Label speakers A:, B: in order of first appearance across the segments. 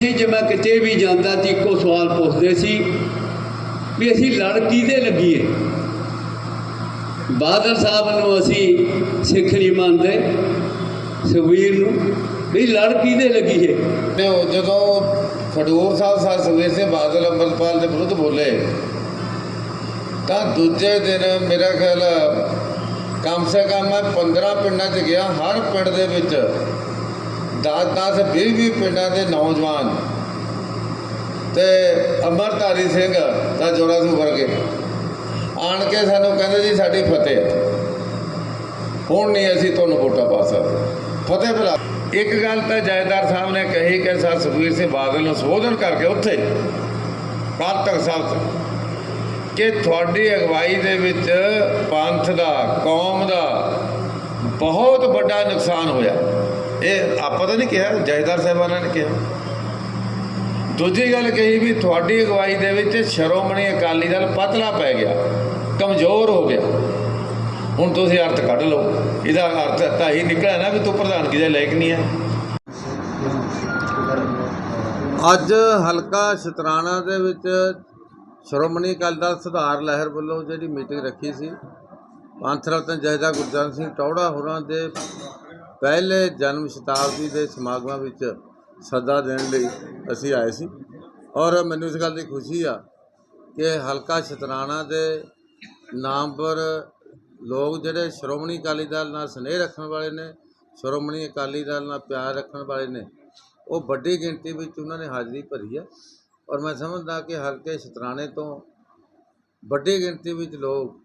A: ਸੀ ਜੇ ਮੈਂ ਕਿਤੇ ਵੀ ਜਾਂਦਾ ਸੀ ਇੱਕੋ ਸਵਾਲ ਪੁੱਛਦੇ ਸੀ ਵੀ ਅਸੀਂ ਲੜ ਕਿਹਦੇ ਲੱਗੀਏ ਬਾਦਲ ਸਾਹਿਬ ਨੂੰ ਅਸੀਂ ਸਿੱਖ ਨਹੀਂ ਮੰਨਦੇ, ਸੁਖਬੀਰ ਨੂੰ, ਵੀ ਲੜ ਕਿਹਦੇ ਲੱਗੀਏ
B: ਨੇ ਉਹ ਜਦੋਂ ਖਡੂਰ ਸਾਹਿਬ ਸਾਹਿਬ ਸੁਖਬੀਰ ਸਿੰਘ ਬਾਦਲ ਅੰਮ੍ਰਿਤਪਾਲ ਦੇ ਵਿਰੁੱਧ ਬੋਲੇ, ਤਾਂ ਦੂਜੇ ਦਿਨ ਮੇਰਾ ਖਿਆਲ ਕਮ ਸੇ ਕਮ ਮੈਂ 15 ਪਿੰਡਾਂ 'ਚ ਗਿਆ, ਹਰ ਪਿੰਡ ਦੇ ਵਿੱਚ 10 10 20 20 ਪਿੰਡਾਂ ਦੇ ਨੌਜਵਾਨ ਤੇ ਅਮਰਤਾਰੀ ਸਿੰਘ ਦਾ ਜੋਰਾ ਸੂ ਵਰਗੇ ਆਣ ਕੇ ਸਾਨੂੰ ਕਹਿੰਦੇ ਜੀ, ਸਾਡੀ ਫਤਿਹ ਹੁਣ ਨਹੀਂ ਅਸੀਂ ਤੁਹਾਨੂੰ ਵੋਟਾਂ ਪਾ ਸਕਦੇ। ਫਤਿਹ ਬੁਲਾ ਇੱਕ ਗੱਲ ਤਾਂ ਜਾਇਦਾਰ ਸਾਹਿਬ ਨੇ ਕਹੀ ਕਿ ਸਰ ਸੁਖਬੀਰ ਸਿੰਘ ਬਾਦਲ ਨੂੰ ਸੰਬੋਧਨ ਕਰਕੇ ਉੱਥੇ ਕਾਲ ਤਖਤ ਸਾਹਿਬ ਤੇ, ਕਿ ਤੁਹਾਡੀ ਅਗਵਾਈ ਦੇ ਵਿੱਚ ਪੰਥ ਦਾ, ਕੌਮ ਦਾ ਬਹੁਤ ਵੱਡਾ ਨੁਕਸਾਨ ਹੋਇਆ। ਇਹ ਆਪਾਂ ਤਾਂ ਨਹੀਂ ਕਿਹਾ ਜਾਇਦਾਰ ਸਾਹਿਬਾਨਾਂ ਨੇ ਕਿਹਾ। ਦੂਜੀ ਗੱਲ ਕਹੀ ਵੀ ਤੁਹਾਡੀ ਅਗਵਾਈ ਦੇ ਵਿੱਚ ਸ਼੍ਰੋਮਣੀ ਅਕਾਲੀ ਦਲ ਪਤਲਾ ਪੈ ਗਿਆ, ਕਮਜ਼ੋਰ ਹੋ ਗਿਆ। ਹੁਣ ਤੁਸੀਂ ਅਰਥ ਕੱਢ ਲਓ। ਇਹਦਾ ਅਰਥ ਤਾਂ ਹੀ ਨਿਕਲਿਆ ਨਾ ਵੀ ਤੂੰ ਪ੍ਰਧਾਨਗੀ ਦੇ ਲਾਇਕ ਨਹੀਂ ਹੈ। ਅੱਜ ਹਲਕਾ ਸ਼ਤਰਾਣਾ ਦੇ ਵਿੱਚ ਸ਼੍ਰੋਮਣੀ ਅਕਾਲੀ ਦਲ ਸੁਧਾਰ ਲਹਿਰ ਵੱਲੋਂ ਜਿਹੜੀ ਮੀਟਿੰਗ ਰੱਖੀ ਸੀ, ਪੰਥ ਰਤਨ ਜਹਦਾ ਗੁਰਜਨ ਸਿੰਘ ਟੌੜਾ ਹੋਰਾਂ ਦੇ ਪਹਿਲੇ ਜਨਮ ਸ਼ਤਾਬਦੀ ਦੇ ਸਮਾਗਮਾਂ ਵਿੱਚ ਸੱਦਾ ਦੇਣ ਲਈ ਅਸੀਂ ਆਏ ਸੀ। ਔਰ ਮੈਨੂੰ ਇਸ ਗੱਲ ਦੀ ਖੁਸ਼ੀ ਆ ਕਿ ਹਲਕਾ ਸ਼ਤਰਾਣਾ ਦੇ ਨਾਮਵਰ ਲੋਕ ਜਿਹੜੇ ਸ਼੍ਰੋਮਣੀ ਅਕਾਲੀ ਦਲ ਨਾਲ ਸਨੇਹ ਰੱਖਣ ਵਾਲੇ ਨੇ, ਸ਼੍ਰੋਮਣੀ ਅਕਾਲੀ ਦਲ ਨਾਲ ਪਿਆਰ ਰੱਖਣ ਵਾਲੇ ਨੇ, ਉਹ ਵੱਡੀ ਗਿਣਤੀ ਵਿੱਚ ਉਹਨਾਂ ਨੇ ਹਾਜ਼ਰੀ ਭਰੀ ਹੈ ਔਰ ਮੈਂ ਸਮਝਦਾ ਕਿ ਹਲਕੇ ਸ਼ਤਰਾਣੇ ਤੋਂ ਵੱਡੀ ਗਿਣਤੀ ਵਿੱਚ ਲੋਕ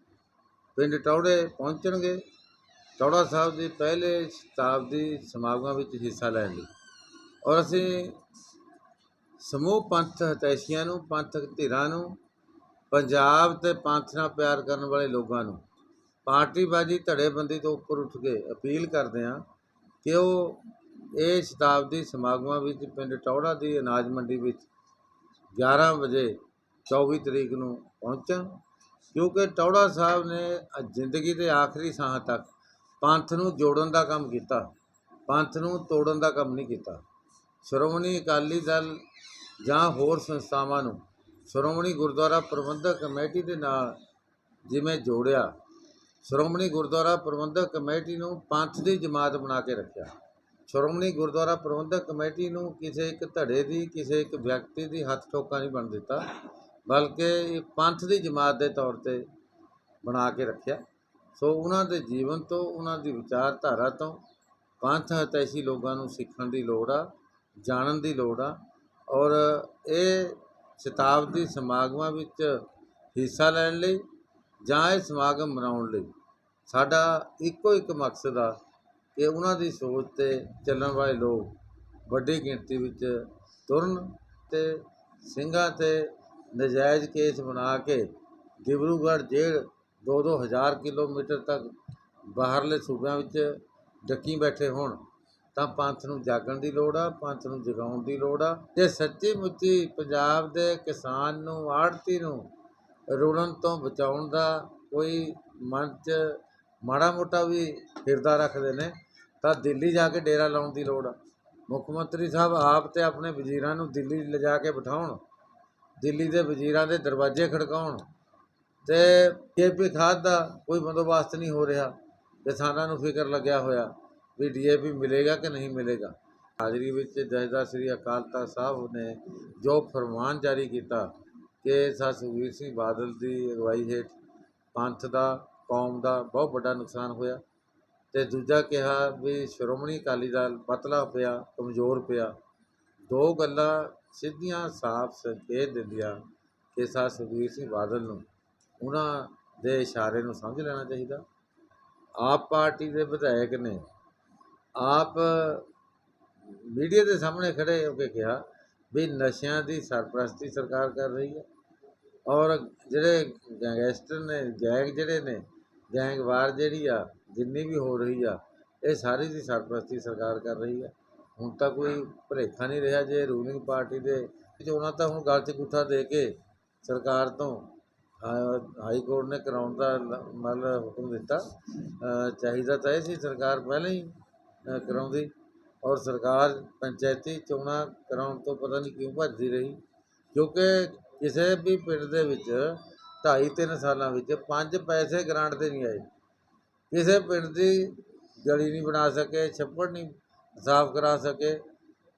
B: ਪਿੰਡ ਟੌੜੇ ਪਹੁੰਚਣਗੇ। ਟੌੜਾ ਸਾਹਿਬ ਦੀ ਪਹਿਲੇ ਸ਼ਤਾਬਦੀ ਸਮਾਗਮਾਂ ਵਿੱਚ ਹਿੱਸਾ ਲੈਣ ਲਈ। ਔਰ ਅਸੀਂ ਸਮੂਹ ਪੰਥ ਹਤੈਸ਼ੀਆਂ ਨੂੰ ਪੰਥਕ ਧਿਰਾਂ ਨੂੰ, ਪੰਜਾਬ ਤੇ ਪੰਥ ਨਾਲ ਪਿਆਰ ਕਰਨ ਵਾਲੇ ਲੋਕਾਂ ਨੂੰ ਪਾਰਟੀਬਾਜ਼ੀ, ਧੜੇਬੰਦੀ ਤੋਂ ਉੱਪਰ ਉੱਠ ਕੇ ਅਪੀਲ ਕਰਦੇ ਹਾਂ ਕਿ ਉਹ ਇਹ ਸ਼ਤਾਬਦੀ ਸਮਾਗਮਾਂ ਵਿੱਚ ਪਿੰਡ ਟੌੜਾ ਦੀ ਅਨਾਜ ਮੰਡੀ ਵਿੱਚ 11 ਵਜੇ 24 ਤਰੀਕ ਨੂੰ ਪਹੁੰਚਣ, ਕਿਉਂਕਿ ਟੌੜਾ ਸਾਹਿਬ ਨੇ ਜ਼ਿੰਦਗੀ ਦੇ ਆਖਰੀ ਸਾਹ ਤੱਕ ਪੰਥ ਨੂੰ ਜੋੜਨ ਦਾ ਕੰਮ ਕੀਤਾ। ਪੰਥ ਨੂੰ ਤੋੜਨ ਦਾ ਕੰਮ ਨਹੀਂ ਕੀਤਾ। ਸ਼੍ਰੋਮਣੀ ਅਕਾਲੀ ਦਲ ਜਾਂ ਹੋਰ ਸੰਸਥਾਵਾਂ ਨੂੰ ਸ਼੍ਰੋਮਣੀ ਗੁਰਦੁਆਰਾ ਪ੍ਰਬੰਧਕ ਕਮੇਟੀ ਦੇ ਨਾਲ ਜਿਵੇਂ ਜੋੜਿਆ, ਸ਼੍ਰੋਮਣੀ ਗੁਰਦੁਆਰਾ ਪ੍ਰਬੰਧਕ ਕਮੇਟੀ ਨੂੰ ਪੰਥ ਦੀ ਜਮਾਤ ਬਣਾ ਕੇ ਰੱਖਿਆ। ਸ਼੍ਰੋਮਣੀ ਗੁਰਦੁਆਰਾ ਪ੍ਰਬੰਧਕ ਕਮੇਟੀ ਨੂੰ ਕਿਸੇ ਇੱਕ ਧੜੇ ਦੀ, ਕਿਸੇ ਇੱਕ ਵਿਅਕਤੀ ਦੀ ਹੱਥ ਠੋਕਾ ਨਹੀਂ ਬਣ ਦਿੱਤਾ, ਬਲਕਿ ਇਹ ਪੰਥ ਦੀ ਜਮਾਤ ਦੇ ਤੌਰ ਤੇ ਬਣਾ ਕੇ ਰੱਖਿਆ। ਸੋ ਉਹਨਾਂ ਦੇ ਜੀਵਨ ਤੋਂ, ਉਹਨਾਂ ਦੀ ਵਿਚਾਰਧਾਰਾ ਤੋਂ ਪੰਥ ਹਤੈਸ਼ੀ ਲੋਕਾਂ ਨੂੰ ਸਿੱਖਣ ਦੀ ਲੋੜ ਆ, ਜਾਣਨ ਦੀ ਲੋੜ ਆ ਔਰ ਇਹ ਸ਼ਤਾਬਦੀ ਸਮਾਗਮਾਂ ਵਿੱਚ ਹਿੱਸਾ ਲੈਣ ਲਈ ਜਾਂ ਇਹ ਸਮਾਗਮ ਮਨਾਉਣ ਲਈ ਸਾਡਾ ਇੱਕੋ ਇੱਕ ਮਕਸਦ ਆ ਕਿ ਉਹਨਾਂ ਦੀ ਸੋਚ ਤੇ ਚੱਲਣ ਵਾਲੇ ਲੋਕ ਵੱਡੀ ਗਿਣਤੀ ਵਿੱਚ ਤੁਰਨ ਤੇ ਸਿੰਘਾਂ ਤੇ ਨਜਾਇਜ਼ ਕੇਸ ਬਣਾ ਕੇ ਡਿਬਰੂਗੜ੍ਹ ਜੇਲ੍ਹ ਦੋ ਦੋ ਹਜ਼ਾਰ ਕਿਲੋਮੀਟਰ ਤੱਕ ਬਾਹਰਲੇ ਸੂਬਿਆਂ ਵਿੱਚ ਡੱਕੀ ਬੈਠੇ ਹੋਣ, ਤਾਂ ਪੰਥ ਨੂੰ ਜਾਗਣ ਦੀ ਲੋੜ ਆ, ਪੰਥ ਨੂੰ ਜਗਾਉਣ ਦੀ ਲੋੜ ਆ। ਤੇ ਸੱਚੀ ਮੁੱਚੀ ਪੰਜਾਬ ਦੇ ਕਿਸਾਨ ਨੂੰ ਆੜਤੀ ਨੂੰ ਰੁੜਨ ਤੋਂ ਬਚਾਉਣ ਦਾ ਕੋਈ ਮਨ 'ਚ ਮਾੜਾ ਮੋਟਾ ਵੀ ਹਿਰਦਾ ਰੱਖਦੇ ਨੇ, ਤਾਂ ਦਿੱਲੀ ਜਾ ਕੇ ਡੇਰਾ ਲਾਉਣ ਦੀ ਲੋੜ ਆ। ਮੁੱਖ ਮੰਤਰੀ ਸਾਹਿਬ ਆਪ ਤੇ ਆਪਣੇ ਵਜ਼ੀਰਾਂ ਨੂੰ ਦਿੱਲੀ ਲਿਜਾ ਕੇ ਬਿਠਾਉਣ, ਦਿੱਲੀ ਦੇ ਵਜ਼ੀਰਾਂ ਦੇ ਦਰਵਾਜ਼ੇ ਖੜਕਾਉਣ ਤੇ ਕੇਪੀ ਖਾਦ ਦਾ ਕੋਈ ਬੰਦੋਬਸਤ ਨਹੀਂ ਹੋ ਰਿਹਾ। ਕਿਸਾਨਾਂ ਨੂੰ ਫਿਕਰ ਲੱਗਿਆ ਹੋਇਆ ਵੀ ਡੀਏਪੀ ਮਿਲੇਗਾ ਕਿ ਨਹੀਂ ਮਿਲੇਗਾ। ਹਾਜ਼ਰੀ ਵਿੱਚ ਜਥੇਦਾਰ ਸ੍ਰੀ ਅਕਾਲ ਤਖਤ ਸਾਹਿਬ ਨੇ ਜੋ ਫਰਮਾਨ ਜਾਰੀ ਕੀਤਾ ਕਿ ਸਰ ਸੁਖਬੀਰ ਸਿੰਘ ਬਾਦਲ ਦੀ ਅਗਵਾਈ ਹੇਠ ਪੰਥ ਦਾ, ਕੌਮ ਦਾ ਬਹੁਤ ਵੱਡਾ ਨੁਕਸਾਨ ਹੋਇਆ ਤੇ ਦੂਜਾ ਕਿਹਾ ਵੀ ਸ਼੍ਰੋਮਣੀ ਅਕਾਲੀ ਦਲ ਪਤਲਾ ਪਿਆ, ਕਮਜ਼ੋਰ ਪਿਆ। ਦੋ ਗੱਲਾਂ ਸਿੱਧੀਆਂ ਸਾਫ਼ ਸੰਕੇਤ ਦਿੰਦੀਆਂ ਕਿ ਸਰ ਸੁਖਬੀਰ ਸਿੰਘ ਬਾਦਲ ਨੂੰ ਉਹਨਾਂ ਦੇ ਇਸ਼ਾਰੇ ਨੂੰ ਸਮਝ ਲੈਣਾ ਚਾਹੀਦਾ। ਆਪ ਪਾਰਟੀ ਦੇ ਵਿਧਾਇਕ ਨੇ, ਆਪ ਮੀਡੀਆ ਦੇ ਸਾਹਮਣੇ ਖੜੇ ਹੋ ਕੇ ਕਿਹਾ ਵੀ ਨਸ਼ਿਆਂ ਦੀ ਸਰਪ੍ਰਸਤੀ ਸਰਕਾਰ ਕਰ ਰਹੀ ਹੈ। ਔਰ ਜਿਹੜੇ ਗੈਂਗਸਟਰ ਨੇ, ਗੈਂਗ ਜਿਹੜੇ ਨੇ, ਗੈਂਗਵਾਰ ਜਿਹੜੀ ਆ, ਜਿੰਨੀ ਵੀ ਹੋ ਰਹੀ ਆ, ਇਹ ਸਾਰੀ ਦੀ ਸਰਪ੍ਰਸਤੀ ਸਰਕਾਰ ਕਰ ਰਹੀ ਆ ਹੁਣ ਤਾਂ ਕੋਈ ਭੁਲੇਖਾ ਨਹੀਂ ਰਿਹਾ ਜੇ ਰੂਲਿੰਗ ਪਾਰਟੀ ਦੇ ਚੋਣਾਂ ਤਾਂ ਹੁਣ ਗਲ 'ਚ ਗੁੱਠਾ ਦੇ ਕੇ ਸਰਕਾਰ ਤੋਂ ਹਾਈ ਕੋਰਟ ਨੇ ਕਰਾਉਣ ਦਾ ਲ- ਮਤਲਬ ਹੁਕਮ ਦਿੱਤਾ। ਚਾਹੀਦਾ ਤਾਂ ਇਹ ਸੀ ਸਰਕਾਰ ਪਹਿਲਾਂ ਹੀ ਕਰਾਉਂਦੀ। ਔਰ ਸਰਕਾਰ ਪੰਚਾਇਤੀ ਚੋਣਾਂ ਕਰਾਉਣ ਤੋਂ ਪਤਾ ਨਹੀਂ ਕਿਉਂ ਭੱਜਦੀ ਰਹੀ। ਕਿਉਂਕਿ ਕਿਸੇ ਵੀ ਪਿੰਡ ਦੇ ਵਿੱਚ ਢਾਈ ਤਿੰਨ ਸਾਲਾਂ ਵਿੱਚ ਪੰਜ ਪੈਸੇ ਗ੍ਰਾਂਟ 'ਤੇ ਨਹੀਂ ਆਏ। ਕਿਸੇ ਪਿੰਡ ਦੀ ਗਲੀ ਨਹੀਂ ਬਣਾ ਸਕੇ, ਛੱਪੜ ਨਹੀਂ ਸਾਫ਼ ਕਰਾ ਸਕੇ,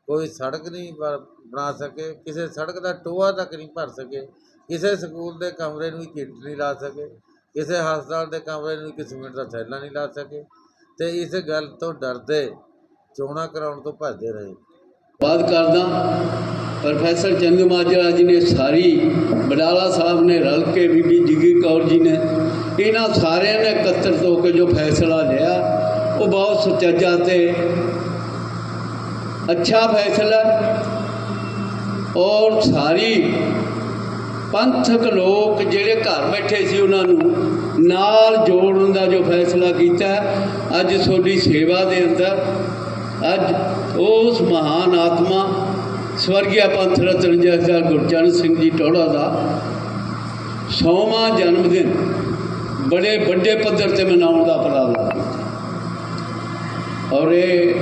B: ਕੋਈ ਸੜਕ ਨਹੀਂ ਬਣਾ ਸਕੇ, ਕਿਸੇ ਸੜਕ ਦਾ ਟੋਆ ਤੱਕ ਨਹੀਂ ਭਰ ਸਕੇ। ਕਿਸੇ ਸਕੂਲ ਦੇ ਕਮਰੇ ਨੂੰ ਇੱਕ ਇੱਟ ਨਹੀਂ ਲਾ ਸਕੇ, ਕਿਸੇ ਹਸਪਤਾਲ ਦੇ ਕਮਰੇ ਨੂੰ ਇੱਕ ਸੀਮੈਂਟ ਦਾ ਥੈਲਾ ਨਹੀਂ ਲਾ ਸਕੇ ਤੇ ਇਸ ਗੱਲ ਤੋਂ ਡਰਦੇ, ਚੋਣਾਂ ਕਰਾਉਣ ਤੋਂ ਭੱਜਦੇ ਰਹੇ।
A: ਬਾਤ ਕਰਦਾ, ਪ੍ਰੋਫੈਸਰ ਚੰਦੂਮਾਜਰਾ ਜੀ ਨੇ ਸਾਰੀ, ਬਡਾਲਾ ਸਾਹਿਬ ਨੇ ਰਲ ਕੇ ਬੀਬੀ ਜੱਗੀ ਕੌਰ ਜੀ ਨੇ ਇਹਨਾਂ ਸਾਰਿਆਂ ਨੇ ਇਕੱਤਰ ਹੋ ਕੇ ਜੋ ਫੈਸਲਾ ਲਿਆ, ਉਹ ਬਹੁਤ ਸੁਚੱਜਾ ਤੇ ਅੱਛਾ ਫੈਸਲਾ। ਔਰ ਸਾਰੀ ਪੰਥਕ ਲੋਕ ਜਿਹੜੇ ਘਰ ਬੈਠੇ ਸੀ ਉਹਨਾਂ ਨੂੰ ਨਾਲ ਜੋੜਨ ਦਾ ਜੋ ਫੈਸਲਾ ਕੀਤਾ ਅੱਜ ਤੁਹਾਡੀ ਸੇਵਾ ਦੇ ਅੰਦਰ, ਅੱਜ ਉਸ ਮਹਾਨ ਆਤਮਾ ਸਵਰਗੀ ਪੰਥ ਰਤਨ ਜਥੇਦਾਰ ਗੁਰਚਰਨ ਸਿੰਘ ਜੀ ਟੋੜਾ ਦਾ ਸੌਵਾਂ ਜਨਮ ਦਿਨ ਬੜੇ ਵੱਡੇ ਪੱਧਰ ਤੇ ਮਨਾਉਣ ਦਾ ਉਪਰਾਲਾ ਕੀਤਾ। ਔਰ ਇਹ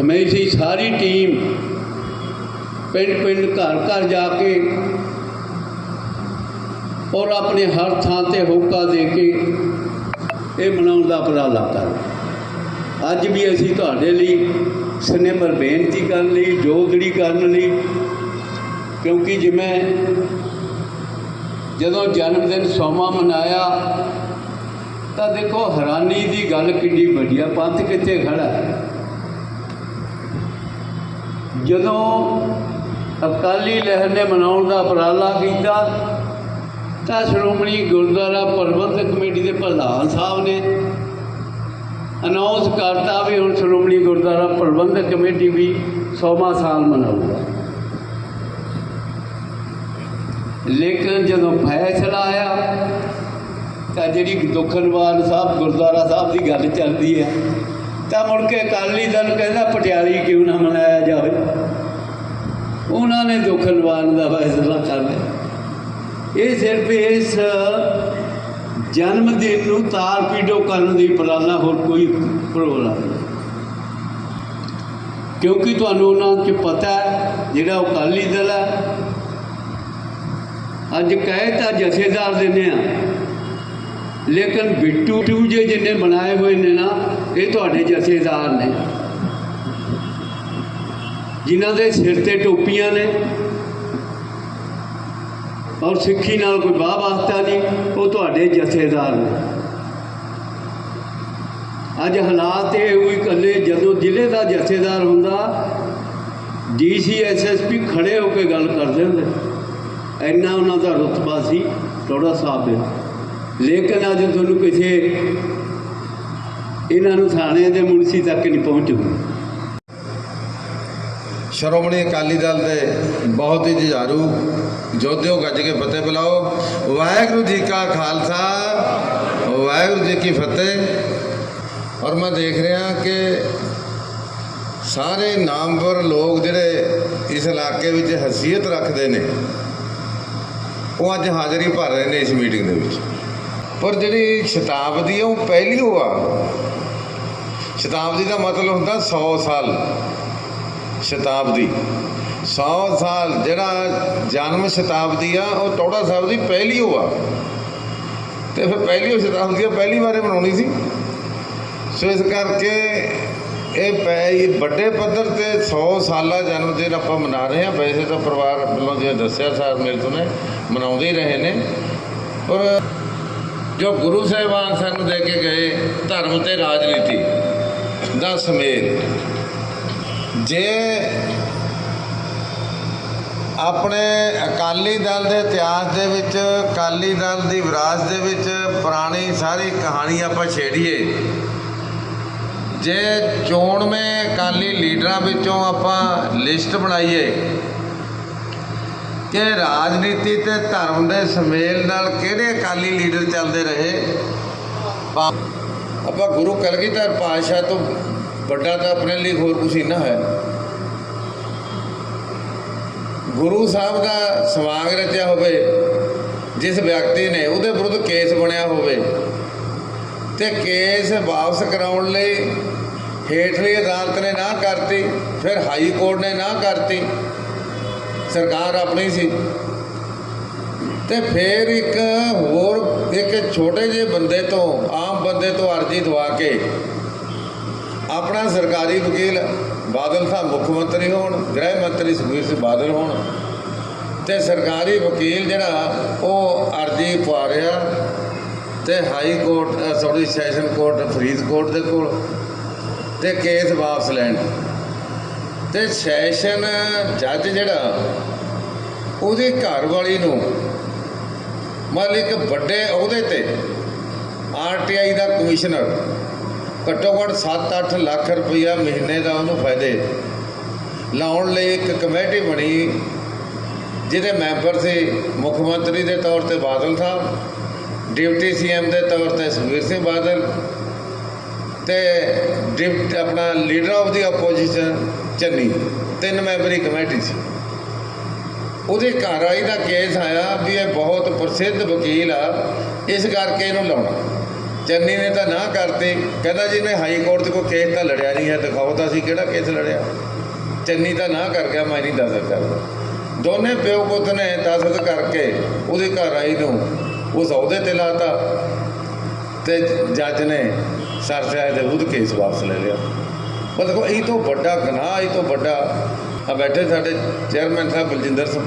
A: ਹਮੇਸ਼ਾ ਸਾਰੀ ਟੀਮ ਪਿੰਡ ਪਿੰਡ ਘਰ ਘਰ ਜਾ ਕੇ ਔਰ ਆਪਣੇ ਹਰ ਥਾਂ ਤੇ ਹੋਕਾ ਦੇ ਕੇ ਇਹ ਮਨਾਉਣ ਦਾ ਉਪਰਾਲਾ ਕਰ ਅੱਜ ਵੀ ਅਸੀਂ ਤੁਹਾਡੇ ਲਈ ਸਨੇਮਰ ਬੇਨਤੀ ਕਰਨ ਲਈ, ਜੋਗੜੀ ਕਰਨ ਲਈ, ਕਿਉਂਕਿ ਜਿਵੇਂ ਜਦੋਂ ਜਨਮ ਦਿਨ ਸੋਮਾ ਮਨਾਇਆ, ਤਾਂ ਦੇਖੋ ਹੈਰਾਨੀ ਦੀ ਗੱਲ ਕਿੰਨੀ ਵੱਡੀ ਆ, ਪੰਥ ਕਿੱਥੇ ਖੜਾ? ਜਦੋਂ ਅਕਾਲੀ ਲਹਿਰ ਨੇ ਮਨਾਉਣ ਦਾ ਉਪਰਾਲਾ ਕੀਤਾ ਤਾਂ ਸ਼੍ਰੋਮਣੀ ਗੁਰਦੁਆਰਾ ਪ੍ਰਬੰਧਕ ਕਮੇਟੀ ਦੇ ਪ੍ਰਧਾਨ ਸਾਹਿਬ ਨੇ ਅਨਾਉਂਸ ਕਰਤਾ ਵੀ ਹੁਣ ਸ਼੍ਰੋਮਣੀ ਗੁਰਦੁਆਰਾ ਪ੍ਰਬੰਧਕ ਕਮੇਟੀ ਵੀ 100ਵਾਂ ਸਾਲ ਮਨਾਊਗਾ। ਲੇਕਿਨ ਜਦੋਂ ਫੈਸਲਾ ਆਇਆ, ਤਾਂ ਜਿਹੜੀ ਦੁਖਨਵਾਰ ਸਾਹਿਬ, ਗੁਰਦੁਆਰਾ ਸਾਹਿਬ ਦੀ ਗੱਲ ਚੱਲਦੀ ਹੈ, ਤਾਂ ਮੁੜ ਕੇ ਅਕਾਲੀ ਦਲ ਕਹਿੰਦਾ ਪਟਿਆਲੀ ਕਿਉਂ ਨਾ ਮਨਾਇਆ ਜਾਵੇ? ਉਹਨਾਂ ਨੇ ਦੁਖਨਵਾਰ ਦਾ ਫੈਸਲਾ ਕਰ ਲਿਆ। ਇਹ ਸਿਰਫ ਇਸ ਜਨਮ ਦਿਨ ਨੂੰ ਤਾਰ ਪੀਡੋ ਕਰਨ ਦੀ ਉਪਰਾਲਾ, ਹੋਰ ਕੋਈ ਪ੍ਰੋਗਰਾਮ ਨਹੀਂ। ਕਿਉਂਕਿ ਤੁਹਾਨੂੰ ਉਹਨਾਂ ਚ ਪਤਾ ਹੈ, ਜਿਹੜਾ ਅਕਾਲੀ ਦਲ ਹੈ। ਅੱਜ ਕਹਿ ਤਾਂ ਜਥੇਦਾਰ ਦਿੰਦੇ ਆ, ਲੇਕਿਨ ਬਿੱਟੂ ਟੂ ਜੇ ਜਿੰਨੇ ਬਣਾਏ ਹੋਏ ਨੇ ਨਾ, ਇਹ ਤੁਹਾਡੇ ਜਥੇਦਾਰ ਨੇ। ਜਿਨ੍ਹਾਂ ਦੇ ਸਿਰ ਤੇ ਟੋਪੀਆਂ ਨੇ ਔਰ ਸਿੱਖੀ ਨਾਲ ਕੋਈ ਵਾਹ ਵਾਸਤਾ ਨਹੀਂ, ਉਹ ਤੁਹਾਡੇ ਜਥੇਦਾਰ ਨੇ। ਅੱਜ ਹਾਲਾਤ ਇਹ ਹੋਈ ਇਕੱਲੇ, ਜਦੋਂ ਜ਼ਿਲ੍ਹੇ ਦਾ ਜਥੇਦਾਰ ਹੁੰਦਾ ਡੀਸੀ ਐਸਐਸਪੀ ਖੜੇ ਹੋ ਕੇ ਗੱਲ ਕਰਦੇ ਹੁੰਦੇ ਇੰਨਾ ਉਹਨਾਂ ਦਾ ਰੁਤਬਾ ਸੀ ਥੋੜਾ ਸਾਹਿਬ ਦੇ ਲੇਕਿਨ ਅੱਜ ਤੁਹਾਨੂੰ ਕਿਸੇ, ਇਹਨਾਂ ਨੂੰ ਥਾਣੇ ਦੇ ਮੁਨਸੀ ਤੱਕ ਨਹੀਂ ਪਹੁੰਚੂਗਾ
B: ਸ਼੍ਰੋਮਣੀ ਅਕਾਲੀ ਦਲ ਦੇ ਬਹੁਤ ਹੀ ਜੁਝਾਰੂ ਯੋਧਿਓ ਗੱਜ ਕੇ ਫਤਿਹ ਬੁਲਾਓ। ਵਾਹਿਗੁਰੂ ਜੀ ਕਾ ਖਾਲਸਾ, ਵਾਹਿਗੁਰੂ ਜੀ ਕੀ ਫਤਿਹ। ਔਰ ਮੈਂ ਦੇਖ ਰਿਹਾ ਕਿ ਸਾਰੇ ਨਾਮਵਰ ਲੋਕ ਜਿਹੜੇ ਇਸ ਇਲਾਕੇ ਵਿੱਚ ਹਸੀਅਤ ਰੱਖਦੇ ਨੇ, ਉਹ ਅੱਜ ਹਾਜ਼ਰੀ ਭਰ ਰਹੇ ਨੇ ਇਸ ਮੀਟਿੰਗ ਦੇ ਵਿੱਚ। ਪਰ ਜਿਹੜੀ ਸ਼ਤਾਬਦੀ ਹੈ ਉਹ ਪਹਿਲੀ ਹੋਆ ਸ਼ਤਾਬਦੀ ਦਾ ਮਤਲਬ ਹੁੰਦਾ 100 ਸਾਲ। ਸ਼ਤਾਬਦੀ। 100 ਸਾਲ ਜਿਹੜਾ ਜਨਮ ਸ਼ਤਾਬਦੀ ਆ, ਉਹ ਟੌੜਾ ਸਾਹਿਬ ਦੀ ਪਹਿਲੀ ਆ। ਤੇ ਫਿਰ ਪਹਿਲੀ ਉਹ ਸ਼ਤਾਬਦੀ ਆ, ਪਹਿਲੀ ਵਾਰੇ ਮਨਾਉਣੀ ਸੀ। ਸੋ ਇਸ ਕਰਕੇ ਇਹ ਪੈ ਵੱਡੇ ਪੱਧਰ ਤੇ 100 ਸਾਲਾ ਜਨਮ ਦਿਨ ਆਪਾਂ ਮਨਾ ਰਹੇ ਹਾਂ। ਵੈਸੇ ਤਾਂ ਪਰਿਵਾਰ ਵੱਲੋਂ ਜਿਵੇਂ ਦੱਸਿਆ ਸਾਹਿਬ ਮੇਰੇ ਤੋਂ ਨੇ, ਮਨਾਉਂਦੇ ਹੀ ਰਹੇ ਨੇ। ਪਰ ਜੋ ਗੁਰੂ ਸਾਹਿਬਾਨ ਸਾਨੂੰ ਦੇ ਕੇ ਗਏ ਧਰਮ ਤੇ ਰਾਜਨੀਤੀ ਦਾ ਸਮੇਲ ਜੇ ਆਪਣੇ ਅਕਾਲੀ ਦਲ ਦੇ ਇਤਿਹਾਸ ਦੇ ਵਿੱਚ, ਅਕਾਲੀ ਦਲ ਦੀ ਵਿਰਾਸਤ ਦੇ ਵਿੱਚ ਪੁਰਾਣੀ ਸਾਰੀ ਕਹਾਣੀ ਆਪਾਂ ਛੇੜੀਏ, ਜੇ ਚੋਣਵੇਂ ਅਕਾਲੀ ਲੀਡਰਾਂ ਵਿੱਚੋਂ ਆਪਾਂ ਲਿਸਟ ਬਣਾਈਏ ਕਿ ਰਾਜਨੀਤੀ ਤੇ ਧਰਮ ਦੇ ਸਮੇਲ ਨਾਲ ਕਿਹੜੇ ਅਕਾਲੀ ਲੀਡਰ ਚੱਲਦੇ ਰਹੇ ਆਪਾਂ ਗੁਰੂ ਕਲਗੀਧਰ ਪਾਤਸ਼ਾਹ ਤੋਂ ਵੱਡਾ ਤਾਂ ਆਪਣੇ ਲਈ ਹੋਰ ਕੁਝ ਹੀ ਨਾ ਹੈ। ਗੁਰੂ ਸਾਹਿਬ ਦਾ ਸਮਾਗ ਰਚਿਆ ਹੋਵੇ, ਜਿਸ ਵਿਅਕਤੀ ਨੇ ਉਹਦੇ ਵਿਰੁੱਧ ਕੇਸ ਬਣਿਆ ਹੋਵੇ, ਤੇ ਕੇਸ ਵਾਪਸ ਕਰਾਉਣ ਲਈ ਹੇਠਲੀ ਅਦਾਲਤ ਨੇ ਨਾ ਕਰਤੀ, ਫਿਰ ਹਾਈ ਕੋਰਟ ਨੇ ਨਾ ਕਰਤੀ, ਸਰਕਾਰ ਆਪਣੀ ਸੀ। ਤੇ ਫਿਰ ਇੱਕ ਹੋਰ, ਇੱਕ ਛੋਟੇ ਜਿਹੇ ਬੰਦੇ ਤੋਂ, ਆਮ ਬੰਦੇ ਤੋਂ ਅਰਜ਼ੀ ਦਵਾ ਕੇ ਆਪਣਾ ਸਰਕਾਰੀ ਵਕੀਲ ਬਾਦਲ ਸਾਹਿਬ ਮੁੱਖ ਮੰਤਰੀ ਹੋਣ, ਗ੍ਰਹਿ ਮੰਤਰੀ ਸੁਖਬੀਰ ਸਿੰਘ ਬਾਦਲ ਹੋਣ ਤੇ ਸਰਕਾਰੀ ਵਕੀਲ ਜਿਹੜਾ ਉਹ ਅਰਜ਼ੀ ਪਾ ਰਿਹਾ ਤੇ high court sorry session court Faridkot ਦੇ ਕੋਲ ਤੇ ਕੇਸ ਵਾਪਸ ਲੈਣ। ਤੇ ਸੈਸ਼ਨ ਜੱਜ ਜਿਹੜਾ ਉਹਦੇ ਘਰ ਵਾਲੀ ਨੂੰ ਮੰਨ ਇੱਕ ਵੱਡੇ ਅਹੁਦੇ ਤੇ ਆਰਟੀਆਈ ਦਾ ਕਮਿਸ਼ਨਰ ਘੱਟੋ ਘੱਟ 7-8 ਲੱਖ ਰੁਪਈਆ ਮਹੀਨੇ ਦਾ ਉਹਨੂੰ ਫਾਇਦੇ। ਲਾਉਣ ਲਈ ਇੱਕ ਕਮੇਟੀ ਬਣੀ, ਜਿਹਦੇ ਮੈਂਬਰ ਸੀ ਮੁੱਖ ਮੰਤਰੀ ਦੇ ਤੌਰ ਤੇ ਬਾਦਲ ਸਾਹਿਬ, ਡਿਪਟੀ ਸੀਐਮ ਦੇ ਤੌਰ ਤੇ ਸੁਖਬੀਰ ਸਿੰਘ ਬਾਦਲ ਤੇ ਡਿਪਟ, ਆਪਣਾ leader of the opposition Channi, ਤਿੰਨ ਮੈਂਬਰੀ ਕਮੇਟੀ ਸੀ। ਉਹਦੇ ਘਰ ਆਈ ਦਾ ਕੇਸ ਆਇਆ ਵੀ ਇਹ ਬਹੁਤ ਪ੍ਰਸਿੱਧ ਵਕੀਲ ਆ, ਇਸ ਕਰਕੇ ਇਹਨੂੰ ਲਾਉਣਾ। ਚੰਨੀ ਨੇ ਤਾਂ ਨਾ ਕਰਤੇ। ਕਹਿੰਦਾ ਜੀ ਨੇ ਹਾਈ ਕੋਰਟ 'ਚ ਕੋਈ ਕੇਸ ਤਾਂ ਲੜਿਆ ਨਹੀਂ ਹੈ, ਦਿਖਾਓ ਤਾਂ ਅਸੀਂ ਕਿਹੜਾ ਕੇਸ ਲੜਿਆ। ਚੰਨੀ ਤਾਂ ਨਾ ਕਰ ਗਿਆ, ਮੈਂ ਨਹੀਂ ਦੱਸ ਸਕਦਾ। ਦੋਨੇ ਪਿਓ ਪੁੱਤ ਨੇ ਦਸਤ ਕਰਕੇ ਉਹਦੇ ਘਰ ਆਈ ਨੂੰ ਉਸ ਅਹੁਦੇ ਤੇ ਲਾਤਾ ਤੇ ਜੱਜ ਨੇ ਸਰਸਾਇ ਦੇ ਵਿਰੁੱਧ ਕੇਸ ਵਾਪਸ ਲੈ ਲਿਆ। ਪਰ ਦੇਖੋ, ਇਹ ਤੋਂ ਵੱਡਾ ਗੁਨਾਹ, ਇਹ ਤੋਂ ਵੱਡਾ ਆ ਬੈਠੇ ਸਾਡੇ ਚੇਅਰਮੈਨ ਸਾਹਿਬ ਬਲਜਿੰਦਰ ਸਿੰਘ।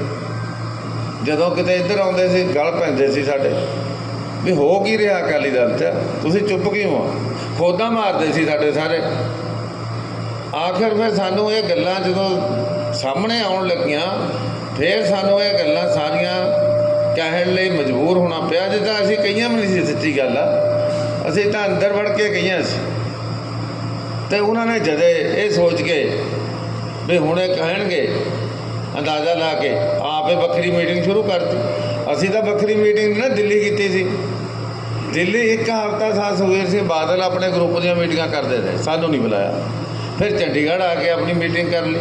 B: ਜਦੋਂ ਕਿਤੇ ਇੱਧਰ ਆਉਂਦੇ ਸੀ, ਗਲ ਪੈਂਦੇ ਸੀ ਸਾਡੇ। ਵੀ ਹੋ ਕੀ ਰਿਹਾ ਅਕਾਲੀ ਦਲ 'ਚ? ਤੁਸੀਂ ਚੁੱਪ ਕਿਉਂ ਆ ਖੋਦਾਂ ਮਾਰਦੇ ਸੀ ਸਾਡੇ ਸਾਰੇ। ਆਖਰ ਫਿਰ ਸਾਨੂੰ ਇਹ ਗੱਲਾਂ ਜਦੋਂ ਸਾਹਮਣੇ ਆਉਣ ਲੱਗੀਆਂ, ਫਿਰ ਸਾਨੂੰ ਇਹ ਗੱਲਾਂ ਸਾਰੀਆਂ ਕਹਿਣ ਲਈ ਮਜਬੂਰ ਹੋਣਾ ਪਿਆ। ਜਿੱਦਾਂ ਅਸੀਂ ਕਹੀਆਂ ਵੀ ਨਹੀਂ ਸੀ ਸੱਚੀ ਗੱਲ ਆ। ਅਸੀਂ ਤਾਂ ਅੰਦਰ ਵੜ ਕੇ ਕਹੀਆਂ ਸੀ। ਤੇ ਉਹਨਾਂ ਨੇ ਜਦੇ ਇਹ ਸੋਚ ਕੇ ਵੀ ਹੁਣ ਇਹ ਕਹਿਣਗੇ, ਅੰਦਾਜ਼ਾ ਲਾ ਕੇ, ਆਪੇ ਵੱਖਰੀ ਮੀਟਿੰਗ ਸ਼ੁਰੂ ਕਰਤੀ। ਅਸੀਂ ਤਾਂ ਵੱਖਰੀ ਮੀਟਿੰਗ ਨਾ ਦਿੱਲੀ ਕੀਤੀ ਸੀ। ਦਿੱਲੀ ਇੱਕ ਹਫ਼ਤਾ ਸਾਂ ਸੁਖਬੀਰ ਸਿੰਘ ਬਾਦਲ ਆਪਣੇ ਗਰੁੱਪ ਦੀਆਂ ਮੀਟਿੰਗਾਂ ਕਰਦੇ ਰਹੇ, ਸਾਨੂੰ ਨਹੀਂ ਬੁਲਾਇਆ। ਫਿਰ ਚੰਡੀਗੜ੍ਹ ਆ ਕੇ ਆਪਣੀ ਮੀਟਿੰਗ ਕਰ ਲਈ।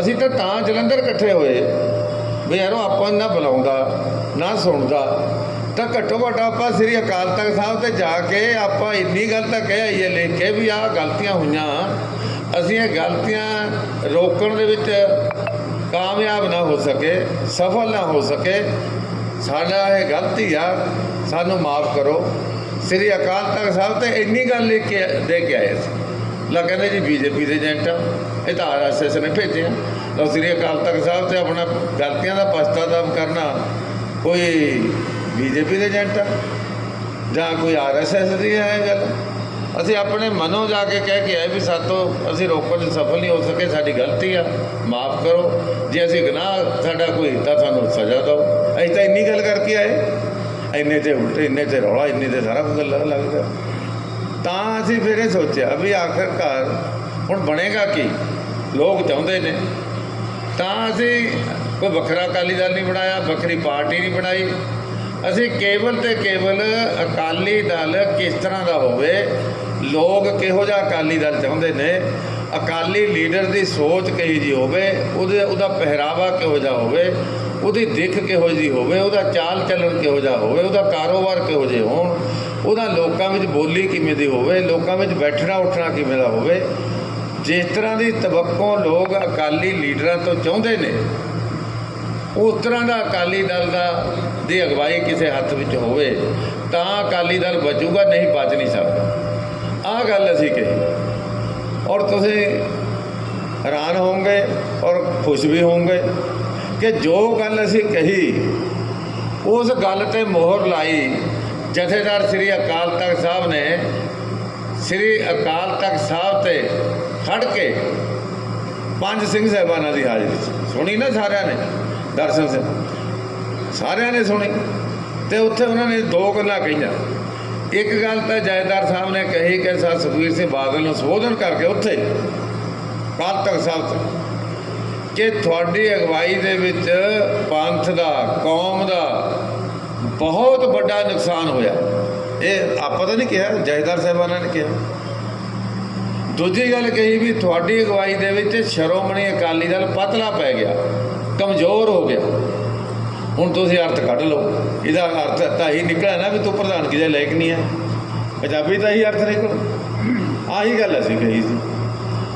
B: ਅਸੀਂ ਤਾਂ ਤਾਂ ਜਲੰਧਰ ਇਕੱਠੇ ਹੋਏ, ਵੀ ਯਾਰੋ ਆਪਾਂ ਨਾ ਬੁਲਾਉਂਦਾ, ਨਾ ਸੁਣਦਾ, ਤਾਂ ਘੱਟੋ ਘੱਟ ਆਪਾਂ ਸ੍ਰੀ ਅਕਾਲ ਤਖਤ ਸਾਹਿਬ ਤੇ ਜਾ ਕੇ ਆਪਾਂ ਇੰਨੀ ਗੱਲ ਤਾਂ ਕਹਿ ਆਈਏ ਲਿਖ ਕੇ ਵੀ ਆਹ ਗਲਤੀਆਂ ਹੋਈਆਂ। ਅਸੀਂ ਇਹ ਗਲਤੀਆਂ ਰੋਕਣ ਦੇ ਵਿੱਚ ਕਾਮਯਾਬ ਨਾ ਹੋ ਸਕੇ, ਸਫਲ ਨਾ ਹੋ ਸਕੇ। ਸਾਡਾ ਇਹ ਗਲਤੀ ਆ ਸਾਨੂੰ ਮਾਫ ਕਰੋ। ਸ੍ਰੀ ਅਕਾਲ ਤਖਤ ਸਾਹਿਬ ਤੇ ਇੰਨੀ ਗੱਲ ਲਿਖ ਕੇ ਦੇ ਕੇ ਆਏ ਸੀ। ਲਾ ਕਹਿੰਦੇ ਜੀ ਬੀਜੇਪੀ ਦੇ ਏਜੰਟ ਆ, ਇਹ ਤਾਂ ਆਰਐਸਐਸ ਨੇ ਭੇਜਿਆ। ਲਓ ਸ੍ਰੀ ਅਕਾਲ ਤਖਤ ਸਾਹਿਬ ਤੇ ਆਪਣਾ ਗਲਤੀਆਂ ਦਾ ਪਛਤਾਵਾ ਕਰਨਾ ਕੋਈ ਬੀਜੇਪੀ ਦੇ ਏਜੰਟ ਆ, ਜਾਂ ਕੋਈ ਆਰਐਸਐਸ ਦੀ ਹੈ ਗੱਲ। ਅਸੀਂ ਆਪਣੇ ਮਨੋਂ ਜਾ ਕੇ ਕਹਿ ਕੇ ਆਏ ਵੀ ਸਾਤੋਂ ਅਸੀਂ ਰੋਕਣ 'ਚ ਸਫਲ ਨਹੀਂ ਹੋ ਸਕੇ, ਸਾਡੀ ਗਲਤੀ ਆ, ਮਾਫ ਕਰੋ। ਜੇ ਅਸੀਂ ਗੁਨਾਹ ਸਾਡਾ ਕੋਈ ਤਾਂ ਸਾਨੂੰ ਸਜ਼ਾ ਦਿਓ। ਅਸੀਂ ਤਾਂ ਇੰਨੀ ਗੱਲ ਕਰਕੇ ਆਏ। ਇੰਨੇ ਤੇ ਉਲਟ ਇੰਨੇ ਤੇ ਰੌਲਾ, ਇੰਨੇ ਤੇ ਸਾਰਾ ਕੁਝ ਗੱਲਾਂ ਲੱਗਦਾ ਤਾਂ ਅਸੀਂ ਫਿਰ ਇਹ ਸੋਚਿਆ ਵੀ ਆਖਰਕਾਰ ਹੁਣ ਬਣੇਗਾ ਕੀ? ਲੋਕ ਚਾਹੁੰਦੇ ਨੇ। ਤਾਂ ਅਸੀਂ ਕੋਈ ਵੱਖਰਾ ਅਕਾਲੀ ਦਲ ਨਹੀਂ ਬਣਾਇਆ, ਵੱਖਰੀ ਪਾਰਟੀ ਨਹੀਂ ਬਣਾਈ। ਅਸੀਂ ਕੇਵਲ ਤੇ ਕੇਵਲ ਅਕਾਲੀ ਦਲ ਕਿਸ ਤਰ੍ਹਾਂ ਦਾ ਹੋਵੇ, ਲੋਕ ਕਿਹੋ ਜਿਹਾ ਅਕਾਲੀ ਦਲ ਚਾਹੁੰਦੇ ਨੇ, ਅਕਾਲੀ ਲੀਡਰ ਦੀ ਸੋਚ ਕਹੀ ਜੀ ਹੋਵੇ, ਉਹਦੇ ਉਹਦਾ ਪਹਿਰਾਵਾ ਕਿਹੋ ਜਿਹਾ ਹੋਵੇ ਉਹਦੀ ਦਿੱਖ ਕਿਹੋ ਜਿਹੀ ਹੋਵੇ, ਉਹਦਾ ਚਾਲ ਚੱਲਣ ਕਿਹੋ ਜਿਹਾ ਹੋਵੇ, ਉਹਦਾ ਕਾਰੋਬਾਰ ਕਿਹੋ ਜਿਹੇ ਹੋਣ, ਉਹਦਾ ਲੋਕਾਂ ਵਿੱਚ ਬੋਲੀ ਕਿਵੇਂ ਦੀ ਹੋਵੇ, ਲੋਕਾਂ ਵਿੱਚ ਬੈਠਣਾ ਉੱਠਣਾ ਕਿਵੇਂ ਦਾ ਹੋਵੇ, ਜਿਸ ਤਰ੍ਹਾਂ ਦੀ ਤਵੱਕੋ ਲੋਕ ਅਕਾਲੀ ਲੀਡਰਾਂ ਤੋਂ ਚਾਹੁੰਦੇ ਨੇ, ਉਸ ਤਰ੍ਹਾਂ ਦਾ ਅਕਾਲੀ ਦਲ ਦਾ, ਦੀ ਅਗਵਾਈ ਕਿਸੇ ਹੱਥ ਵਿੱਚ ਹੋਵੇ, ਤਾਂ ਅਕਾਲੀ ਦਲ ਬਚੂਗਾ, ਨਹੀਂ ਬਚ ਨਹੀਂ ਸਕਦਾ। ਆਹ ਗੱਲ ਅਸੀਂ ਕਹੀ। ਔਰ ਤੁਸੀਂ ਹੈਰਾਨ ਹੋਵੋਗੇ ਔਰ ਖੁਸ਼ ਵੀ ਹੋਵੋਗੇ। ਕਿ ਜੋ ਗੱਲ ਅਸੀਂ ਕਹੀ, ਉਸ ਗੱਲ ਤੇ ਮੋਹਰ ਲਾਈ, ਜਥੇਦਾਰ ਸ੍ਰੀ ਅਕਾਲ ਤਖਤ ਸਾਹਿਬ ਨੇ, ਸ੍ਰੀ ਅਕਾਲ ਤਖਤ ਸਾਹਿਬ ਤੇ ਖੜ ਕੇ ਪੰਜ ਸਿੰਘ ਸਾਹਿਬਾਨਾਂ ਦੀ ਹਾਜ਼ਰੀ 'ਚ ਸੁਣੀ ਨਾ ਸਾਰਿਆਂ ਨੇ? ਦਰਸ਼ਨ ਸਿੰਘ। ਸਾਰਿਆਂ ਨੇ ਸੁਣੀ। ਤੇ ਉੱਥੇ ਉਹਨਾਂ ਨੇ ਦੋ ਗੱਲਾਂ ਕਹੀਆਂ। ਇੱਕ ਗੱਲ ਤਾਂ ਜਾਇਦਾਰ ਸਾਹਿਬ ਨੇ ਕਹੀ ਕਿ ਸਰ ਸੁਖਬੀਰ ਸਿੰਘ ਬਾਦਲ ਨੂੰ ਸੰਬੋਧਨ ਕਰਕੇ ਉੱਥੇ ਕਾਲ ਤਖਤ ਸਾਹਿਬ ਤੇ ਕਿ ਤੁਹਾਡੀ ਅਗਵਾਈ ਦੇ ਵਿੱਚ ਪੰਥ ਦਾ, ਕੌਮ ਦਾ ਬਹੁਤ ਵੱਡਾ ਨੁਕਸਾਨ ਹੋਇਆ, ਇਹ ਆਪਾਂ ਤਾਂ ਨਹੀਂ ਕਿਹਾ ਜਾਇਦਾਰ ਸਾਹਿਬਾਨਾਂ ਨੇ ਕਿਹਾ। ਦੂਜੀ ਗੱਲ ਕਹੀ ਵੀ ਤੁਹਾਡੀ ਅਗਵਾਈ ਦੇ ਵਿੱਚ ਸ਼੍ਰੋਮਣੀ ਅਕਾਲੀ ਦਲ ਪਤਲਾ ਪੈ ਗਿਆ, ਕਮਜ਼ੋਰ ਹੋ ਗਿਆ। ਹੁਣ ਤੁਸੀਂ ਅਰਥ ਕੱਢ ਲਓ, ਇਹਦਾ ਅਰਥ ਤਾਂ ਇਹ ਨਿਕਲਿਆ ਨਾ ਵੀ ਤੂੰ ਪ੍ਰਧਾਨਗੀ ਦੇ ਲਾਇਕ ਨਹੀਂ ਹੈ। ਪੰਜਾਬੀ ਦਾ ਹੀ ਅਰਥ ਨਿਕਲ ਆਹੀ ਗੱਲ ਅਸੀਂ ਕਹੀ ਸੀ।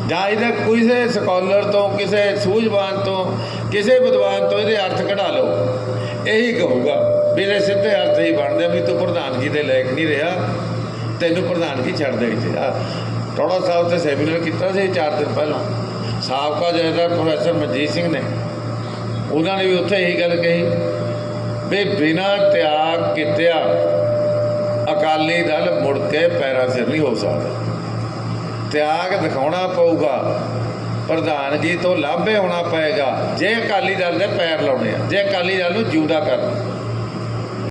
B: ਜਾਂ ਇਹਦਾ ਕਿਸੇ ਸਕਾਲਰ ਤੋਂ, ਕਿਸੇ ਸੂਝਵਾਨ ਤੋਂ, ਕਿਸੇ ਵਿਦਵਾਨ ਤੋਂ ਇਹਦੇ ਅਰਥ ਕਢਾ ਲਓ। ਇਹੀ ਕਹੂਗਾ, ਵੀ ਇਹਦੇ ਸਿੱਧੇ ਅਰਥ ਹੀ ਬਣਦੇ ਆ ਵੀ ਤੂੰ ਪ੍ਰਧਾਨਗੀ ਦੇ ਲਾਇਕ ਨਹੀਂ ਰਿਹਾ, ਤੈਨੂੰ ਪ੍ਰਧਾਨਗੀ ਛੱਡ ਦੇਣੀ ਚਾਹੀਦੀ ਟੋੜਾ ਸਾਹਿਬ ਤੇ ਸੈਮੀਨਾਰ ਕੀਤਾ ਸੀ ਚਾਰ ਦਿਨ ਪਹਿਲਾਂ। ਸਾਬਕਾ ਜਥੇਦਾਰ ਪ੍ਰੋਫੈਸਰ ਮਨਜੀਤ ਸਿੰਘ ਨੇ। ਉਹਨਾਂ ਨੇ ਵੀ ਉੱਥੇ ਇਹੀ ਗੱਲ ਕਹੀ ਵੀ ਬਿਨਾਂ ਤਿਆਗ ਕੀਤਿਆ ਅਕਾਲੀ ਦਲ ਮੁੜ ਕੇ ਪੈਰਾਂ ਸਿਰ ਨਹੀਂ ਹੋ ਸਕਦਾ। ਤਿਆਗ ਦਿਖਾਉਣਾ ਪਊਗਾ। ਪ੍ਰਧਾਨ ਜੀ ਤੋਂ ਲਾਭੇ ਹੋਣਾ ਪਏਗਾ। ਜੇ ਅਕਾਲੀ ਦਲ ਦੇ ਪੈਰ ਲਾਉਣੇ ਆ, ਜੇ ਅਕਾਲੀ ਦਲ ਨੂੰ ਜਿਉਂਦਾ ਕਰਨਾ।